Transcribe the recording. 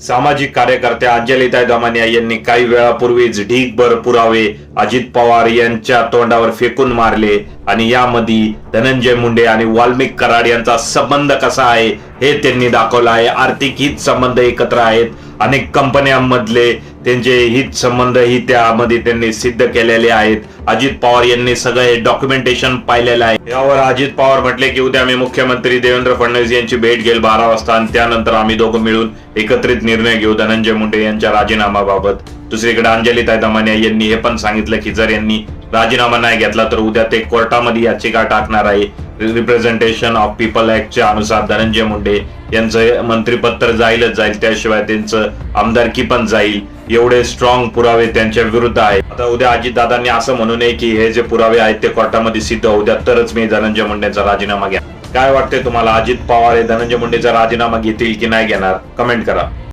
सामाजिक कार्यकर्त्या अंजलिताई दमानिया यांनी काही वेळापूर्वीच ढीकभर पुरावे अजित पवार यांच्या तोंडावर फेकून मारले आणि यामध्ये धनंजय मुंडे आणि वाल्मिक कराड यांचा संबंध कसा आहे हे त्यांनी दाखवलं आहे. आर्थिक हित संबंध एकत्र आहेत. अनेक कंपन्यांमधले त्यांचे हित संबंध ही त्यामध्ये त्यांनी सिद्ध केलेले आहेत. अजित पवार यांनी सगळे डॉक्युमेंटेशन पाहिलेलं आहे. यावर अजित पवार म्हटले की उद्या आम्ही मुख्यमंत्री देवेंद्र फडणवीस यांची भेट घेईल बारा वाजता आणि त्यानंतर आम्ही दोघं मिळून एकत्रित निर्णय घेऊ धनंजय मुंडे यांच्या राजीनामाबाबत. दुसरीकडे अंजली दमानिया यांनी हे पण सांगितलं की जर यांनी राजीनामा नाही घेतला तर उद्या ते कोर्टामध्ये याचिका टाकणार आहे. रिप्रेझेंटेशन ऑफ पीपल ऍक्टच्या अनुसार धनंजय मुंडे यांचं मंत्रिपत्र जाईलच जाईल. त्याशिवाय त्यांचं आमदारकी पण जाईल. एवढे स्ट्रॉंग पुरावे त्यांच्या विरुद्ध आहेत. आता उद्या अजितदादांनी असं म्हणू नये की हे जे पुरावे आहेत ते कोर्टामध्ये सिद्ध. होऊ द्या तरच मी धनंजय मुंडेचा राजीनामा घ्या. काय वाटते तुम्हाला? अजित पवार हे धनंजय मुंडेचा राजीनामा घेतील की नाही घेणार? कमेंट करा.